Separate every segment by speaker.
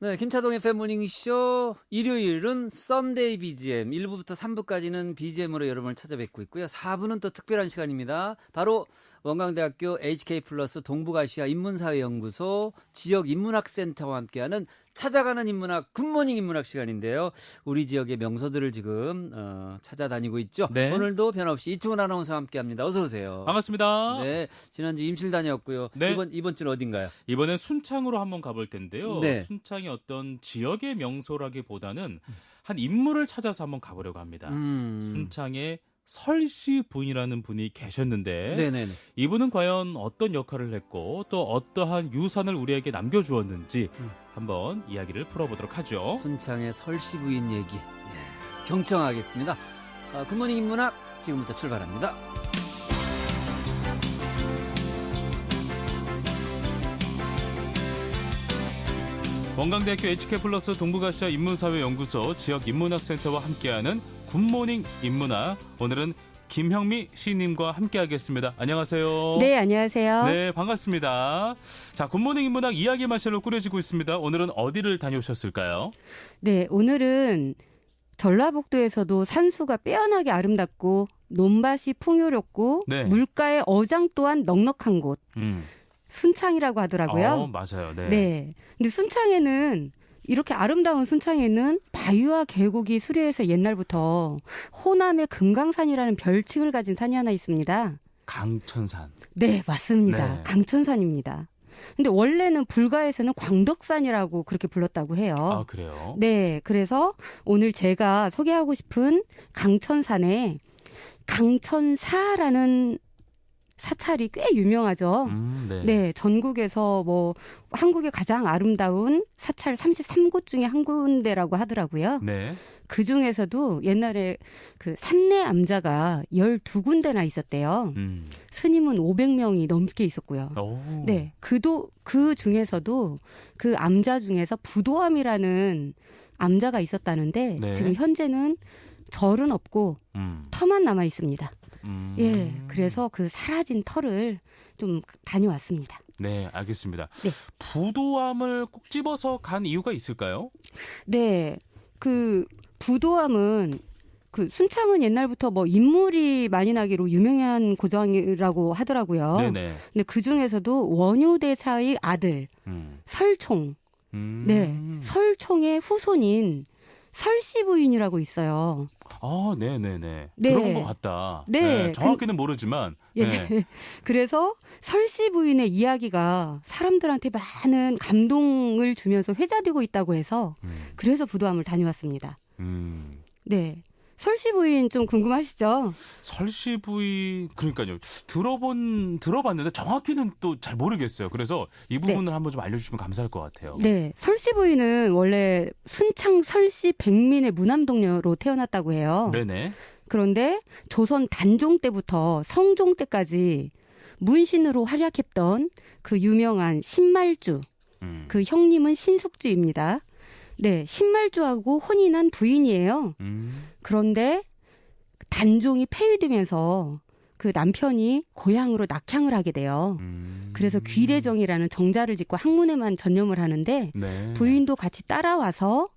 Speaker 1: 네, 김차동의 팬모닝쇼 일요일은 썬데이 BGM 1부부터 3부까지는 BGM으로 여러분을 찾아뵙고 있고요. 4부는 또 특별한 시간입니다. 바로 원광대학교 HK 플러스 동북아시아 인문사회연구소 지역 인문학센터와 함께하는 찾아가는 인문학 굿모닝 인문학 시간인데요. 우리 지역의 명소들을 지금 어, 찾아다니고 있죠.
Speaker 2: 네.
Speaker 1: 오늘도 변함없이 이충훈 아나운서와 함께합니다. 어서 오세요.
Speaker 2: 반갑습니다.
Speaker 1: 네, 지난주 임실 다녔고요.
Speaker 2: 네.
Speaker 1: 이번 이번 주는 어딘가요?
Speaker 2: 이번엔 순창으로 한번 가볼 텐데요.
Speaker 1: 네.
Speaker 2: 순창이 어떤 지역의 명소라기보다는 한 인물을 찾아서 한번 가보려고 합니다.
Speaker 1: 음.
Speaker 2: 순창에 설씨 부인이라는 분이 계셨는데
Speaker 1: 네네네.
Speaker 2: 이분은 과연 어떤 역할을 했고 또 어떠한 유산을 우리에게 남겨주었는지
Speaker 1: 음.
Speaker 2: 한번 이야기를 풀어보도록 하죠.
Speaker 1: 순창의 설씨 부인 얘기 예, 경청하겠습니다. 아, 굿모닝 인문학 지금부터 출발합니다.
Speaker 2: 원광대학교 HK 플러스 동북아시아 인문사회연구소 지역 인문학센터와 함께하는 굿모닝 인문학 오늘은 김형미 시인님과 함께하겠습니다. 안녕하세요.
Speaker 3: 네, 안녕하세요.
Speaker 2: 네, 반갑습니다. 자, 굿모닝 인문학 이야기 마실로 꾸려지고 있습니다. 오늘은 어디를 다녀오셨을까요?
Speaker 3: 네, 오늘은 전라북도에서도 산수가 빼어나게 아름답고 논밭이 풍요롭고
Speaker 2: 네.
Speaker 3: 물가의 어장 또한 넉넉한 곳
Speaker 2: 음.
Speaker 3: 순창이라고 하더라고요.
Speaker 2: 어, 맞아요. 네.
Speaker 3: 네. 근데 순창에는 이렇게 아름다운 순창에는 바위와 계곡이 수려해서 옛날부터 호남의 금강산이라는 별칭을 가진 산이 하나 있습니다.
Speaker 2: 강천산.
Speaker 3: 네, 맞습니다.
Speaker 2: 네.
Speaker 3: 강천산입니다. 근데 원래는 불가에서는 광덕산이라고 그렇게 불렀다고 해요.
Speaker 2: 아, 그래요?
Speaker 3: 네, 그래서 오늘 제가 소개하고 싶은 강천산에 강천사라는 사찰이 꽤 유명하죠.
Speaker 2: 음, 네.
Speaker 3: 네, 전국에서 뭐 한국의 가장 아름다운 사찰 33곳 중에 한 군데라고 하더라고요.
Speaker 2: 네.
Speaker 3: 그 중에서도 옛날에 그 산내 암자가 12군데나 있었대요.
Speaker 2: 음.
Speaker 3: 스님은 500명이 넘게 있었고요.
Speaker 2: 오.
Speaker 3: 네, 그도 그 중에서도 그 암자 중에서 부도암이라는 암자가 있었다는데
Speaker 2: 네.
Speaker 3: 지금 현재는 절은 없고
Speaker 2: 음.
Speaker 3: 터만 남아 있습니다.
Speaker 2: 음.
Speaker 3: 예, 그래서 그 사라진 터를 좀 다녀왔습니다.
Speaker 2: 네, 알겠습니다.
Speaker 3: 네.
Speaker 2: 부도암을 꼭 집어서 간 이유가 있을까요?
Speaker 3: 네, 그 부도암은 그 순창은 옛날부터 뭐 인물이 많이 나기로 유명한 고장이라고 하더라고요.
Speaker 2: 네네.
Speaker 3: 근데 그 중에서도 원효대사의 아들
Speaker 2: 음.
Speaker 3: 설총,
Speaker 2: 음.
Speaker 3: 네, 설총의 후손인 설씨 부인이라고 있어요.
Speaker 2: 아, 네네네.
Speaker 3: 네.
Speaker 2: 들어본 것 같다.
Speaker 3: 네.
Speaker 2: 정확히는 모르지만.
Speaker 3: 예.
Speaker 2: 네.
Speaker 3: 그래서 설씨 부인의 이야기가 사람들한테 많은 감동을 주면서 회자되고 있다고 해서
Speaker 2: 음.
Speaker 3: 그래서 부도함을 다녀왔습니다.
Speaker 2: 음.
Speaker 3: 네. 설씨 부인 좀 궁금하시죠?
Speaker 2: 설씨 부인 그러니까요. 들어본 들어봤는데 정확히는 또 잘 모르겠어요. 그래서 이 부분을 한번 좀 알려주시면 감사할 것 같아요.
Speaker 3: 네. 설씨 부인은 원래 순창 설씨 백민의 무남동녀로 태어났다고 해요.
Speaker 2: 네네.
Speaker 3: 그런데 조선 단종 때부터 성종 때까지 문신으로 활약했던 그 유명한 신말주,
Speaker 2: 음.
Speaker 3: 그 형님은 신숙주입니다. 네, 신말주하고 혼인한 부인이에요.
Speaker 2: 음.
Speaker 3: 그런데 단종이 폐위되면서 그 남편이 고향으로 낙향을 하게 돼요.
Speaker 2: 음.
Speaker 3: 그래서 귀래정이라는 정자를 짓고 학문에만 전념을 하는데
Speaker 2: 네.
Speaker 3: 부인도 같이 따라와서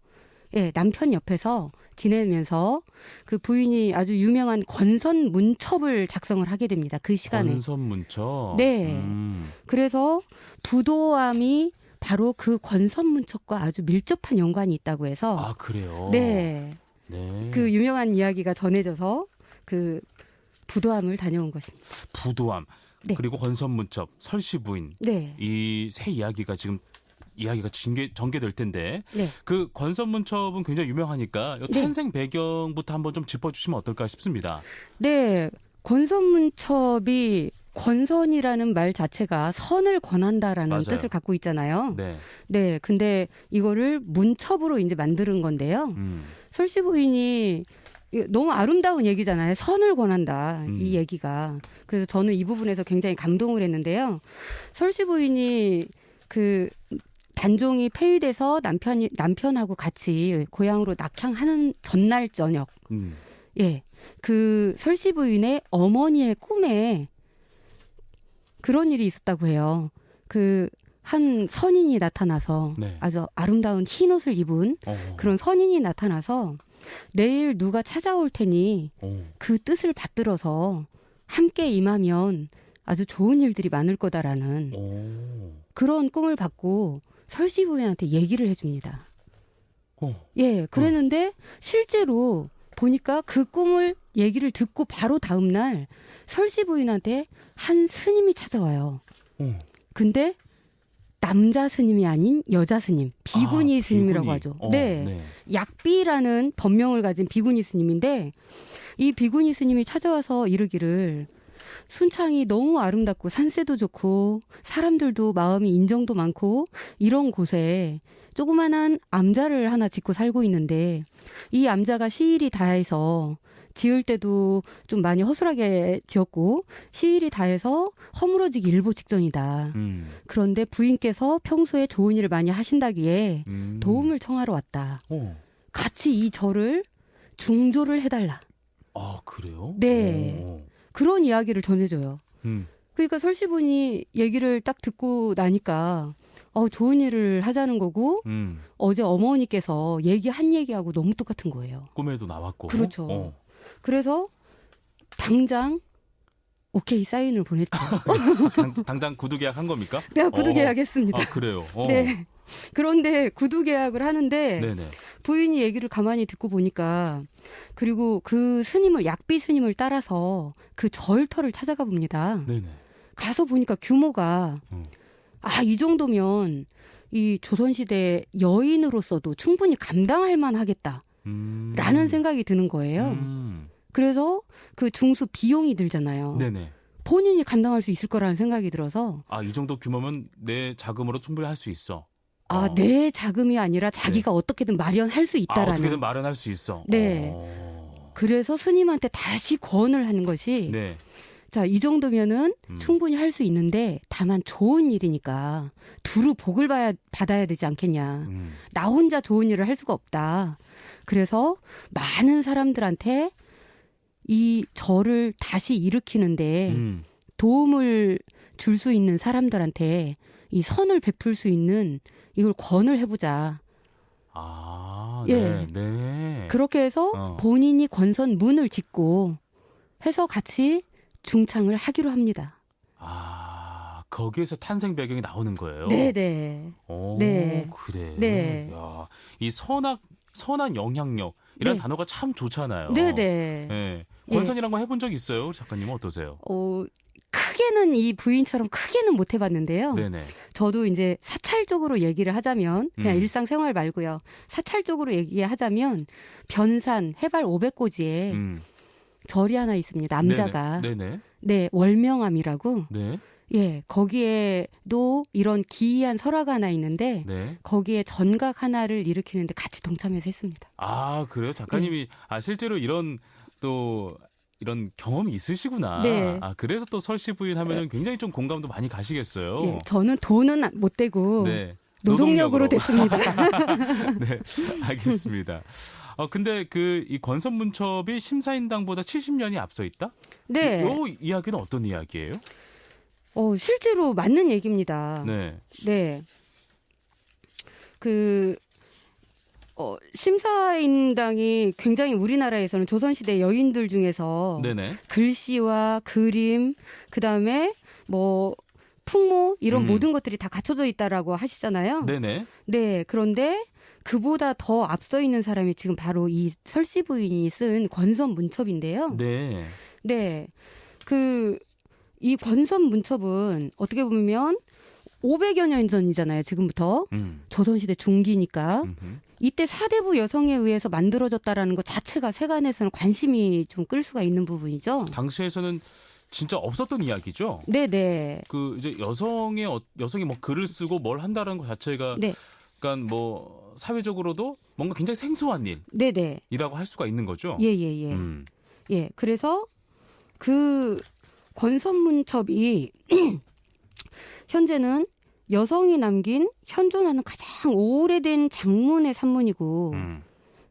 Speaker 3: 예, 남편 옆에서 지내면서 그 부인이 아주 유명한 권선 문첩을 작성을 하게 됩니다. 그 시간에.
Speaker 2: 권선문처.
Speaker 3: 네.
Speaker 2: 음.
Speaker 3: 그래서 부도암이 바로 그 권선 문첩과 아주 밀접한 연관이 있다고 해서
Speaker 2: 아 그래요.
Speaker 3: 네.
Speaker 2: 네.
Speaker 3: 그 유명한 이야기가 전해져서 그 부도암을 다녀온 것입니다.
Speaker 2: 부도암
Speaker 3: 네.
Speaker 2: 그리고 권선문첩 설씨 부인
Speaker 3: 네.
Speaker 2: 이 세 이야기가 지금 이야기가 전개, 전개될 텐데
Speaker 3: 네.
Speaker 2: 그 권선문첩은 굉장히 유명하니까 이
Speaker 3: 네.
Speaker 2: 탄생 배경부터 한번 좀 짚어주시면 어떨까 싶습니다.
Speaker 3: 네. 권선문첩이 권선이라는 말 자체가 선을 권한다라는
Speaker 2: 맞아요.
Speaker 3: 뜻을 갖고 있잖아요.
Speaker 2: 네.
Speaker 3: 네. 근데 이거를 문첩으로 이제 만드는 건데요.
Speaker 2: 음.
Speaker 3: 설씨 부인이 너무 아름다운 얘기잖아요. 선을 권한다.
Speaker 2: 음.
Speaker 3: 이 얘기가. 그래서 저는 이 부분에서 굉장히 감동을 했는데요. 설씨 부인이 그 단종이 폐위돼서 남편이 남편하고 같이 고향으로 낙향하는 전날 저녁.
Speaker 2: 음.
Speaker 3: 예. 그 설씨 부인의 어머니의 꿈에 그런 일이 있었다고 해요. 그 한 선인이 나타나서
Speaker 2: 네.
Speaker 3: 아주 아름다운 흰 옷을 입은
Speaker 2: 어.
Speaker 3: 그런 선인이 나타나서 내일 누가 찾아올 테니
Speaker 2: 어.
Speaker 3: 그 뜻을 받들어서 함께 임하면 아주 좋은 일들이 많을 거다라는
Speaker 2: 오.
Speaker 3: 그런 꿈을 받고 설씨 부인한테 얘기를 해줍니다.
Speaker 2: 어.
Speaker 3: 예, 그랬는데 실제로 보니까 그 꿈을 얘기를 듣고 바로 다음 날 설씨 부인한테 한 스님이 찾아와요.
Speaker 2: 어.
Speaker 3: 근데 남자 스님이 아닌 여자 스님, 비구니
Speaker 2: 아,
Speaker 3: 스님이라고
Speaker 2: 비구니.
Speaker 3: 하죠.
Speaker 2: 어,
Speaker 3: 네. 약비라는 법명을 가진 비구니 스님인데 이 비구니 스님이 찾아와서 이르기를 순창이 너무 아름답고 산세도 좋고 사람들도 마음이 인정도 많고 이런 곳에 조그만한 암자를 하나 짓고 살고 있는데 이 암자가 시일이 다해서 지을 때도 좀 많이 허술하게 지었고 시일이 다해서 허물어지기 일보 직전이다.
Speaker 2: 음.
Speaker 3: 그런데 부인께서 평소에 좋은 일을 많이 하신다기에
Speaker 2: 음.
Speaker 3: 도움을 청하러 왔다.
Speaker 2: 어.
Speaker 3: 같이 이 절을 중조를 해달라.
Speaker 2: 아 그래요?
Speaker 3: 네.
Speaker 2: 어.
Speaker 3: 그런 이야기를 전해줘요.
Speaker 2: 음.
Speaker 3: 그러니까 설씨분이 얘기를 딱 듣고 나니까 어, 좋은 일을 하자는 거고
Speaker 2: 음.
Speaker 3: 어제 어머니께서 얘기한 얘기하고 너무 똑같은 거예요.
Speaker 2: 꿈에도 나왔고.
Speaker 3: 그렇죠.
Speaker 2: 어.
Speaker 3: 그래서 당장 오케이 사인을 보냈죠.
Speaker 2: 당, 당장 구두 계약 한 겁니까?
Speaker 3: 내가 구두
Speaker 2: 어.
Speaker 3: 계약했습니다.
Speaker 2: 아 그래요. 어.
Speaker 3: 네. 그런데 구두 계약을 하는데
Speaker 2: 네네.
Speaker 3: 부인이 얘기를 가만히 듣고 보니까 그리고 그 스님을 약비 스님을 따라서 그 절터를 찾아가 봅니다.
Speaker 2: 네네.
Speaker 3: 가서 보니까 규모가
Speaker 2: 음.
Speaker 3: 아이 정도면 이 조선시대 여인으로서도 충분히 감당할 만하겠다라는
Speaker 2: 음.
Speaker 3: 생각이 드는 거예요.
Speaker 2: 음.
Speaker 3: 그래서 그 중수 비용이 들잖아요.
Speaker 2: 네네.
Speaker 3: 본인이 감당할 수 있을 거라는 생각이 들어서
Speaker 2: 아 이 정도 규모면 내 자금으로 충분히 할 수 있어.
Speaker 3: 아
Speaker 2: 어.
Speaker 3: 내 자금이 아니라 자기가 어떻게든 마련할
Speaker 2: 수아
Speaker 3: 있다라는.
Speaker 2: 어떻게든 마련할 수 있어.
Speaker 3: 네.
Speaker 2: 어.
Speaker 3: 그래서 스님한테 다시 권을 하는 것이
Speaker 2: 네.
Speaker 3: 자, 이 정도면은
Speaker 2: 음.
Speaker 3: 충분히 할 수 있는데 다만 좋은 일이니까 두루 복을 봐야, 받아야 되지 않겠냐.
Speaker 2: 음.
Speaker 3: 나 혼자 좋은 일을 할 수가 없다. 그래서 많은 사람들한테 이 절을 다시 일으키는데
Speaker 2: 음.
Speaker 3: 도움을 줄 수 있는 사람들한테 이 선을 베풀 수 있는 이걸 권을 해보자.
Speaker 2: 아,
Speaker 3: 예.
Speaker 2: 네. 네.
Speaker 3: 그렇게 해서
Speaker 2: 어.
Speaker 3: 본인이 권선 문을 짓고 해서 같이 중창을 하기로 합니다.
Speaker 2: 아, 거기에서 탄생 배경이 나오는 거예요.
Speaker 3: 네네.
Speaker 2: 오,
Speaker 3: 네.
Speaker 2: 그래.
Speaker 3: 네.
Speaker 2: 야, 이 선악 선한 영향력 이런
Speaker 3: 네.
Speaker 2: 단어가 참 좋잖아요.
Speaker 3: 네네.
Speaker 2: 네. 권선이란 거 해본 적 있어요, 작가님은 어떠세요?
Speaker 3: 어, 크게는 이 부인처럼 크게는 못 해봤는데요.
Speaker 2: 네네.
Speaker 3: 저도 이제 사찰적으로 얘기를 하자면 그냥
Speaker 2: 음.
Speaker 3: 일상생활 말고요. 사찰적으로 얘기하자면 변산 해발 500고지에
Speaker 2: 음.
Speaker 3: 절이 하나 있습니다. 남자가
Speaker 2: 네네.
Speaker 3: 네 월명암이라고
Speaker 2: 네.
Speaker 3: 예 거기에도 이런 기이한 설화가 하나 있는데
Speaker 2: 네.
Speaker 3: 거기에 전각 하나를 일으키는데 같이 동참해서 했습니다.
Speaker 2: 아, 그래요? 작가님이
Speaker 3: 네.
Speaker 2: 아 실제로 이런 또 이런 경험이 있으시구나.
Speaker 3: 네.
Speaker 2: 아, 그래서 또 설씨 부인 하면은 굉장히 좀 공감도 많이 가시겠어요.
Speaker 3: 예, 저는 돈은 못 대고
Speaker 2: 네.
Speaker 3: 노동력으로,
Speaker 2: 노동력으로.
Speaker 3: 됐습니다.
Speaker 2: 네, 알겠습니다. 어, 근데 그 이 권선문첩이 심사인당보다 70년이 앞서 있다?
Speaker 3: 네,
Speaker 2: 요 이야기는 어떤 이야기예요?
Speaker 3: 어, 실제로 맞는 얘기입니다.
Speaker 2: 네.
Speaker 3: 네. 그, 어, 심사인당이 굉장히 우리나라에서는 조선시대 여인들 중에서
Speaker 2: 네네.
Speaker 3: 글씨와 그림, 그 다음에 뭐, 풍모, 이런
Speaker 2: 음.
Speaker 3: 모든 것들이 다 갖춰져 있다라고 하시잖아요.
Speaker 2: 네네.
Speaker 3: 네, 그런데 그보다 더 앞서 있는 사람이 지금 바로 이 설씨 부인이 쓴 권선 문첩인데요.
Speaker 2: 네.
Speaker 3: 네. 그, 이 권선 문첩은 어떻게 보면 500여 년 전이잖아요, 지금부터.
Speaker 2: 음.
Speaker 3: 조선시대 중기니까.
Speaker 2: 음흠.
Speaker 3: 이때 사대부 여성에 의해서 만들어졌다라는 것 자체가 세간에서는 관심이 좀 끌 수가 있는 부분이죠.
Speaker 2: 당시에서는 진짜 없었던 이야기죠.
Speaker 3: 네네.
Speaker 2: 그 이제 여성의 어- 여성이 뭐 글을 쓰고 뭘 한다는 것 자체가
Speaker 3: 네.
Speaker 2: 약간 뭐 사회적으로도 뭔가 굉장히 생소한
Speaker 3: 네네.
Speaker 2: 일이라고 할 수가 있는 거죠.
Speaker 3: 예, 예, 예.
Speaker 2: 음.
Speaker 3: 예. 그래서 그 권선문첩이 현재는 여성이 남긴 현존하는 가장 오래된 장문의 산문이고
Speaker 2: 음.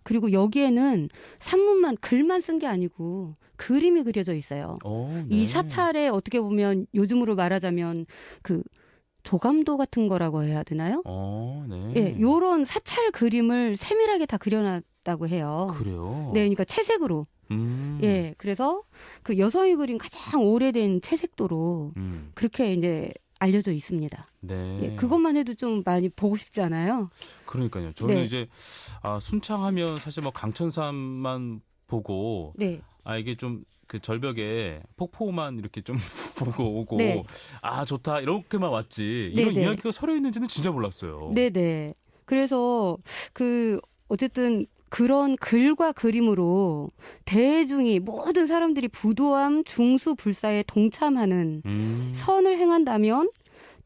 Speaker 3: 그리고 여기에는 산문만 글만 쓴 게 아니고 그림이 그려져 있어요.
Speaker 2: 오,
Speaker 3: 이
Speaker 2: 네.
Speaker 3: 사찰에 어떻게 보면 요즘으로 말하자면 그 조감도 같은 거라고 해야 되나요?
Speaker 2: 어, 네.
Speaker 3: 예, 요런 사찰 그림을 세밀하게 다 그려놨다고 해요.
Speaker 2: 그래요.
Speaker 3: 네, 그러니까 채색으로.
Speaker 2: 음.
Speaker 3: 예, 그래서 그 여성이 그린 가장 오래된 채색도로
Speaker 2: 음.
Speaker 3: 그렇게 이제 알려져 있습니다.
Speaker 2: 네.
Speaker 3: 예, 그것만 해도 좀 많이 보고 싶지 않아요?
Speaker 2: 그러니까요. 저는
Speaker 3: 네.
Speaker 2: 이제 아, 순창하면 사실 뭐 강천삼만 보고
Speaker 3: 네,
Speaker 2: 아 이게 좀 그 절벽에 폭포만 이렇게 좀 보고 오고
Speaker 3: 네.
Speaker 2: 아 좋다 이렇게만 왔지
Speaker 3: 네,
Speaker 2: 이런
Speaker 3: 네.
Speaker 2: 이야기가 서려 있는지는 진짜 몰랐어요.
Speaker 3: 네, 네. 그래서 그 어쨌든 그런 글과 그림으로 대중이 모든 사람들이 부도함 중수 불사에 동참하는
Speaker 2: 음.
Speaker 3: 선을 행한다면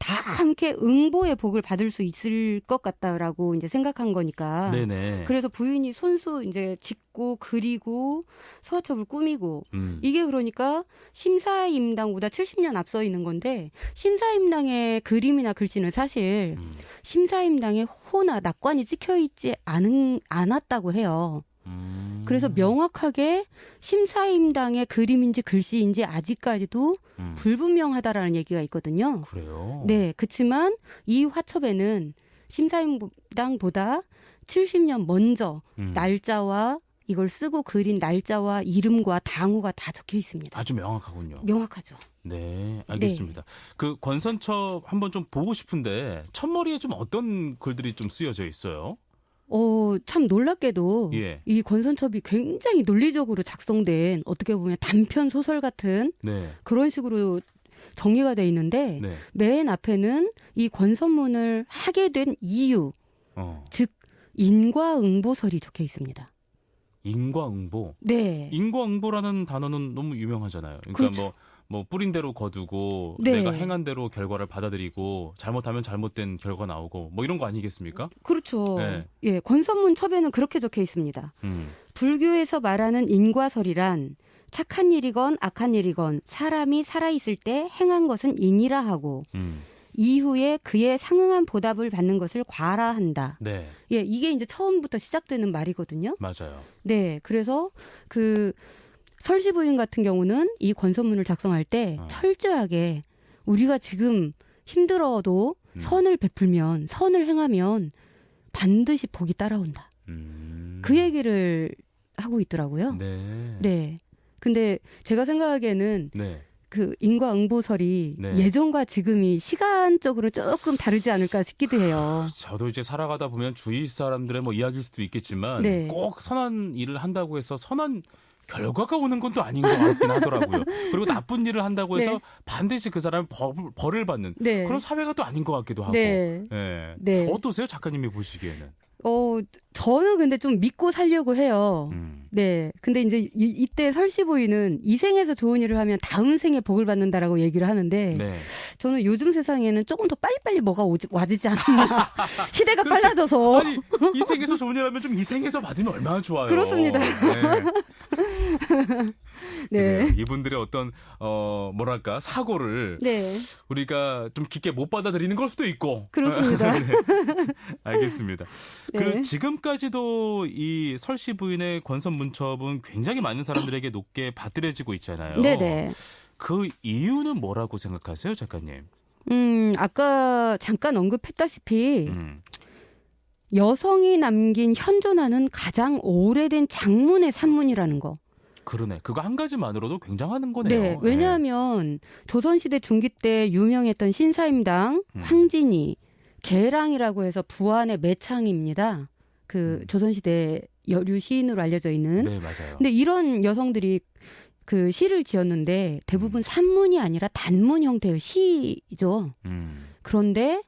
Speaker 3: 다 함께 응보의 복을 받을 수 있을 것 같다라고 이제 생각한 거니까.
Speaker 2: 네네.
Speaker 3: 그래서 부인이 손수 이제 짓고 그리고 소화첩을 꾸미고
Speaker 2: 음.
Speaker 3: 이게 그러니까 심사임당보다 70년 앞서 있는 건데 심사임당의 그림이나 글씨는 사실
Speaker 2: 음.
Speaker 3: 심사임당의 호나 낙관이 찍혀 있지 않은 않았다고 해요.
Speaker 2: 음.
Speaker 3: 그래서 명확하게 심사임당의 그림인지 글씨인지 아직까지도
Speaker 2: 음.
Speaker 3: 불분명하다라는 얘기가 있거든요.
Speaker 2: 그래요.
Speaker 3: 네, 그렇지만 이 화첩에는 심사임당보다 70년 먼저
Speaker 2: 음.
Speaker 3: 날짜와 이걸 쓰고 그린 날짜와 이름과 당호가 다 적혀 있습니다.
Speaker 2: 아주 명확하군요.
Speaker 3: 명확하죠.
Speaker 2: 네, 알겠습니다. 그 권선첩 한번 좀 보고 싶은데 첫머리에 좀 어떤 글들이 좀 쓰여져 있어요?
Speaker 3: 어, 참 놀랍게도
Speaker 2: 예.
Speaker 3: 이 권선첩이 굉장히 논리적으로 작성된 어떻게 보면 단편 소설 같은
Speaker 2: 네.
Speaker 3: 그런 식으로 정리가 돼 있는데
Speaker 2: 네.
Speaker 3: 맨 앞에는 이 권선문을 하게 된 이유,
Speaker 2: 어.
Speaker 3: 즉 인과응보설이 적혀 있습니다.
Speaker 2: 인과응보.
Speaker 3: 네.
Speaker 2: 인과응보라는 단어는 너무 유명하잖아요. 그러니까
Speaker 3: 그렇죠.
Speaker 2: 뭐, 뭐 뿌린 대로 거두고
Speaker 3: 네.
Speaker 2: 내가 행한 대로 결과를 받아들이고 잘못하면 잘못된 결과 나오고 뭐 이런 거 아니겠습니까?
Speaker 3: 그렇죠.
Speaker 2: 네.
Speaker 3: 예, 권선문 첩에는 그렇게 적혀 있습니다.
Speaker 2: 음.
Speaker 3: 불교에서 말하는 인과설이란 착한 일이건 악한 일이건 사람이 살아있을 때 행한 것은 인이라 하고
Speaker 2: 음.
Speaker 3: 이후에 그에 상응한 보답을 받는 것을 과라한다.
Speaker 2: 네.
Speaker 3: 예, 이게 이제 처음부터 시작되는 말이거든요.
Speaker 2: 맞아요.
Speaker 3: 네, 그래서 그 설시 부인 같은 경우는 이 권선문을 작성할 때
Speaker 2: 어.
Speaker 3: 철저하게 우리가 지금 힘들어도
Speaker 2: 음.
Speaker 3: 선을 베풀면 선을 행하면 반드시 복이 따라온다.
Speaker 2: 음.
Speaker 3: 그 얘기를 하고 있더라고요.
Speaker 2: 네.
Speaker 3: 네. 근데 제가 생각하기에는
Speaker 2: 네.
Speaker 3: 그 인과응보설이
Speaker 2: 네.
Speaker 3: 예전과 지금이 시간적으로 조금 다르지 않을까 싶기도 해요.
Speaker 2: 저도 이제 살아가다 보면 주위 사람들의 뭐 이야기일 수도 있겠지만
Speaker 3: 네.
Speaker 2: 꼭 선한 일을 한다고 해서 선한 결과가 오는 건 또 아닌 것 같긴 하더라고요. 그리고 나쁜 일을 한다고 해서
Speaker 3: 네.
Speaker 2: 반드시 그 사람이 벌, 벌을 받는
Speaker 3: 네.
Speaker 2: 그런 사회가 또 아닌 것 같기도 하고.
Speaker 3: 네.
Speaker 2: 예.
Speaker 3: 네.
Speaker 2: 어떠세요, 작가님이 보시기에는?
Speaker 3: 어, 저는 근데 좀 믿고 살려고 해요.
Speaker 2: 음.
Speaker 3: 네. 근데 이제 이, 이때 설씨 부인은 이 생에서 좋은 일을 하면 다음 생에 복을 받는다라고 얘기를 하는데
Speaker 2: 네.
Speaker 3: 저는 요즘 세상에는 조금 더 빨리빨리 뭐가 오지, 와지지 않나. 시대가
Speaker 2: 그렇죠.
Speaker 3: 빨라져서.
Speaker 2: 아니 이 생에서 좋은 일 하면 좀 이 생에서 받으면 얼마나 좋아요.
Speaker 3: 그렇습니다.
Speaker 2: 네.
Speaker 3: 네.
Speaker 2: 이분들의 어떤 어 뭐랄까 사고를
Speaker 3: 네.
Speaker 2: 우리가 좀 깊게 못 받아들이는 걸 수도 있고.
Speaker 3: 그렇습니다.
Speaker 2: 네. 알겠습니다.
Speaker 3: 네.
Speaker 2: 그 지금까지도 이 설씨 부인의 권선 문첩은 굉장히 많은 사람들에게 높게 받들여지고 있잖아요.
Speaker 3: 네네.
Speaker 2: 그 이유는 뭐라고 생각하세요, 작가님?
Speaker 3: 음, 아까 잠깐 언급했다시피
Speaker 2: 음.
Speaker 3: 여성이 남긴 현존하는 가장 오래된 장문의 산문이라는 거.
Speaker 2: 그러네. 그거 한 가지만으로도 굉장한 거네요.
Speaker 3: 네, 왜냐하면 조선시대 중기 때 유명했던 신사임당,
Speaker 2: 음.
Speaker 3: 황진이, 계랑이라고 해서 부안의 매창입니다. 그
Speaker 2: 음.
Speaker 3: 조선시대 여류 시인으로 알려져 있는.
Speaker 2: 네, 맞아요.
Speaker 3: 근데 이런 여성들이 그 시를 지었는데 대부분 산문이 아니라 단문 형태의 시죠.
Speaker 2: 음.
Speaker 3: 그런데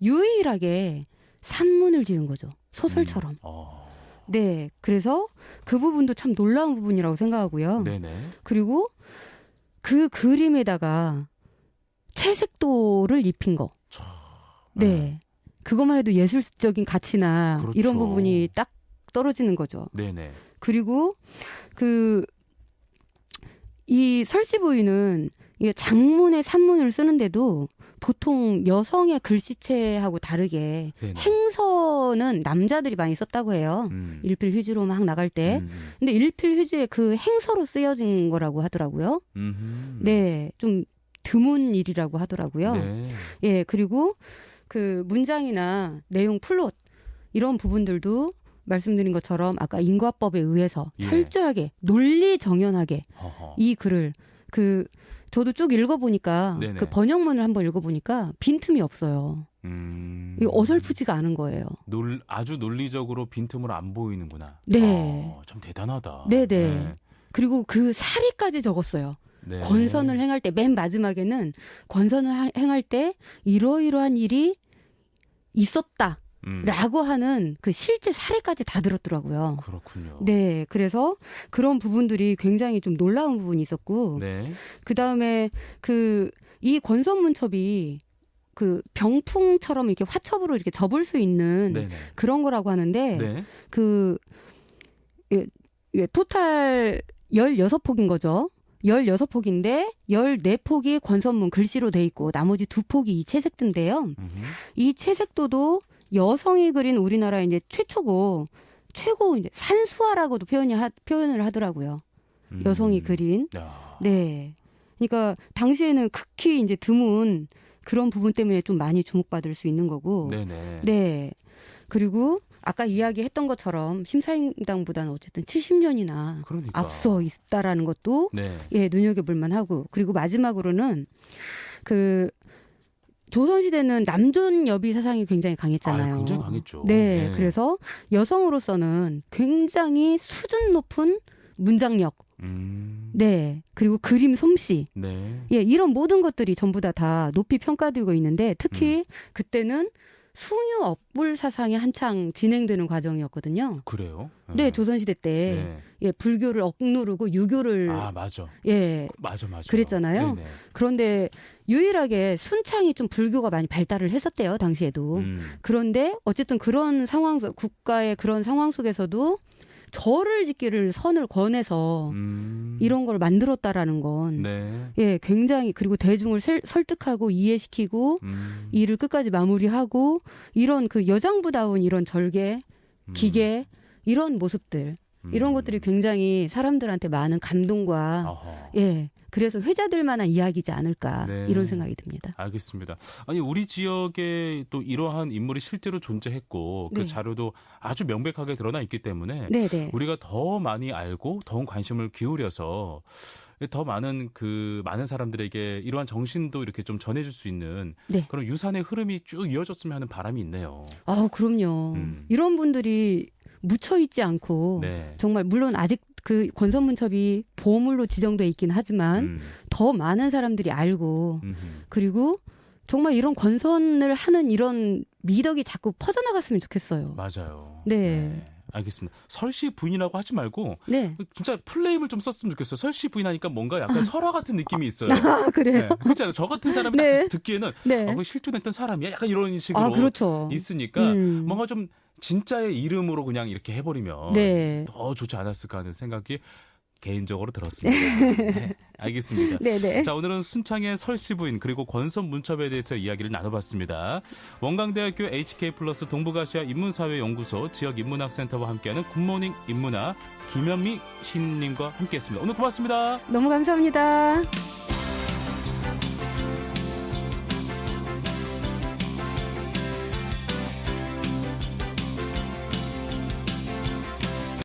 Speaker 3: 유일하게 산문을 지은 거죠. 소설처럼.
Speaker 2: 음. 어.
Speaker 3: 네. 그래서 그 부분도 참 놀라운 부분이라고 생각하고요.
Speaker 2: 네네.
Speaker 3: 그리고 그 그림에다가 채색도를 입힌 거. 네. 그것만 해도 예술적인 가치나
Speaker 2: 그렇죠.
Speaker 3: 이런 부분이 딱 떨어지는 거죠.
Speaker 2: 네네.
Speaker 3: 그리고 그 이 설씨 부인은 이게 장문의 산문을 쓰는데도 보통 여성의 글씨체하고 다르게
Speaker 2: 네네.
Speaker 3: 행서 는 남자들이 많이 썼다고 해요.
Speaker 2: 음.
Speaker 3: 일필 휘지로 막 나갈 때.
Speaker 2: 음, 음.
Speaker 3: 근데 일필 휘지에 그 행서로 쓰여진 거라고 하더라고요.
Speaker 2: 음흠.
Speaker 3: 네, 좀 드문 일이라고 하더라고요.
Speaker 2: 네.
Speaker 3: 예, 그리고 그 문장이나 내용 플롯 이런 부분들도 말씀드린 것처럼 아까 인과법에 의해서
Speaker 2: 예.
Speaker 3: 철저하게 논리 정연하게
Speaker 2: 허허.
Speaker 3: 이 글을 그 저도 쭉 읽어보니까
Speaker 2: 네네.
Speaker 3: 그 번역문을 한번 읽어보니까 빈틈이 없어요.
Speaker 2: 음.
Speaker 3: 이 어설프지가 않은 거예요.
Speaker 2: 논, 아주 논리적으로 빈틈으로 안 보이는구나.
Speaker 3: 네.
Speaker 2: 어, 참 대단하다.
Speaker 3: 네네. 그리고 그 사리까지 적었어요.
Speaker 2: 네.
Speaker 3: 권선을 행할 때 맨 마지막에는 권선을 하- 행할 때 이러이러한 일이 있었다라고
Speaker 2: 음,
Speaker 3: 하는 그 실제 사례까지 다 들었더라고요.
Speaker 2: 그렇군요.
Speaker 3: 네, 그래서 그런 부분들이 굉장히 좀 놀라운 부분이 있었고,
Speaker 2: 네.
Speaker 3: 그 다음에 그 이 권선문첩이 그 병풍처럼 이렇게 화첩으로 이렇게 접을 수 있는
Speaker 2: 네네.
Speaker 3: 그런 거라고 하는데,
Speaker 2: 네.
Speaker 3: 그, 예, 예, 토탈 16폭인 거죠. 16폭인데 14폭이 권선문 글씨로 돼 있고 나머지 두 폭이 이 채색도인데요.
Speaker 2: 음흠.
Speaker 3: 이 채색도도 여성이 그린 우리나라 이제 최초고 최고 이제 산수화라고도 표현이 하, 표현을 하더라고요.
Speaker 2: 음.
Speaker 3: 여성이 그린.
Speaker 2: 야.
Speaker 3: 네. 그러니까 당시에는 극히 이제 드문 그런 부분 때문에 좀 많이 주목받을 수 있는 거고.
Speaker 2: 네네.
Speaker 3: 네. 그리고 아까 이야기했던 것처럼 심사임당보다는 어쨌든 70년이나
Speaker 2: 그러니까.
Speaker 3: 앞서 있다라는 것도
Speaker 2: 네.
Speaker 3: 예 눈여겨볼 만하고 그리고 마지막으로는 그 조선시대는 남존 여비 사상이 굉장히 강했잖아요.
Speaker 2: 아, 굉장히 강했죠.
Speaker 3: 네, 그래서 여성으로서는 굉장히 수준 높은 문장력,
Speaker 2: 음.
Speaker 3: 네, 그리고 그림 솜씨,
Speaker 2: 네.
Speaker 3: 예, 이런 모든 것들이 전부 다 다 높이 평가되고 있는데
Speaker 2: 음.
Speaker 3: 특히 그때는 숭유 업불 사상이 한창 진행되는 과정이었거든요.
Speaker 2: 그래요?
Speaker 3: 네, 조선시대 때
Speaker 2: 네.
Speaker 3: 예, 불교를 억누르고 유교를
Speaker 2: 아, 맞아.
Speaker 3: 예,
Speaker 2: 맞아, 맞아.
Speaker 3: 그랬잖아요.
Speaker 2: 네네.
Speaker 3: 그런데 유일하게 순창이 좀 불교가 많이 발달을 했었대요, 당시에도.
Speaker 2: 음.
Speaker 3: 그런데 어쨌든 그런 상황, 속- 국가의 그런 상황 속에서도 절을 짓기를 선을 권해서
Speaker 2: 음.
Speaker 3: 이런 걸 만들었다라는 건
Speaker 2: 네.
Speaker 3: 예, 굉장히 그리고 대중을 설- 설득하고 이해시키고
Speaker 2: 음.
Speaker 3: 일을 끝까지 마무리하고 이런 그 여장부다운 이런 절개,
Speaker 2: 음.
Speaker 3: 기계 이런 모습들 이런
Speaker 2: 음.
Speaker 3: 것들이 굉장히 사람들한테 많은 감동과
Speaker 2: 어허.
Speaker 3: 예, 그래서 회자될 만한 이야기지 않을까
Speaker 2: 네.
Speaker 3: 이런 생각이 듭니다.
Speaker 2: 알겠습니다. 아니 우리 지역에 또 이러한 인물이 실제로 존재했고 그
Speaker 3: 네.
Speaker 2: 자료도 아주 명백하게 드러나 있기 때문에
Speaker 3: 네, 네.
Speaker 2: 우리가 더 많이 알고 더욱 관심을 기울여서 더 많은 그 많은 사람들에게 이러한 정신도 이렇게 좀 전해줄 수 있는
Speaker 3: 네.
Speaker 2: 그런 유산의 흐름이 쭉 이어졌으면 하는 바람이 있네요.
Speaker 3: 아, 그럼요.
Speaker 2: 음.
Speaker 3: 이런 분들이 묻혀 있지 않고
Speaker 2: 네.
Speaker 3: 정말 물론 아직 그 권선문첩이 보물로 지정돼 있긴 하지만
Speaker 2: 음.
Speaker 3: 더 많은 사람들이 알고
Speaker 2: 음흠.
Speaker 3: 그리고 정말 이런 권선을 하는 이런 미덕이 자꾸 퍼져나갔으면 좋겠어요.
Speaker 2: 맞아요.
Speaker 3: 네.
Speaker 2: 알겠습니다. 설씨 부인이라고 하지 말고
Speaker 3: 네.
Speaker 2: 진짜 풀네임을 좀 썼으면 좋겠어요. 설씨 부인하니까 뭔가 약간 설화 같은 느낌이 있어요.
Speaker 3: 아, 그래요?
Speaker 2: 네. 그렇잖아요. 저 같은 사람이
Speaker 3: 네.
Speaker 2: 딱 듣기에는
Speaker 3: 네.
Speaker 2: 아, 그 실존했던 사람이야. 약간 이런 식으로
Speaker 3: 아, 그렇죠.
Speaker 2: 있으니까
Speaker 3: 음.
Speaker 2: 뭔가 좀 진짜의 이름으로 그냥 이렇게 해버리면
Speaker 3: 네.
Speaker 2: 더 좋지 않았을까 하는 생각이 개인적으로 들었습니다. 네, 알겠습니다.
Speaker 3: 네, 네.
Speaker 2: 자, 오늘은 순창의 설시부인 그리고 권선 문첩에 대해서 이야기를 나눠봤습니다. 원광대학교 HK 플러스 동북아시아 인문사회연구소 지역인문학센터와 함께하는 굿모닝 인문학 김현미 신님과 함께했습니다. 오늘 고맙습니다.
Speaker 3: 너무 감사합니다.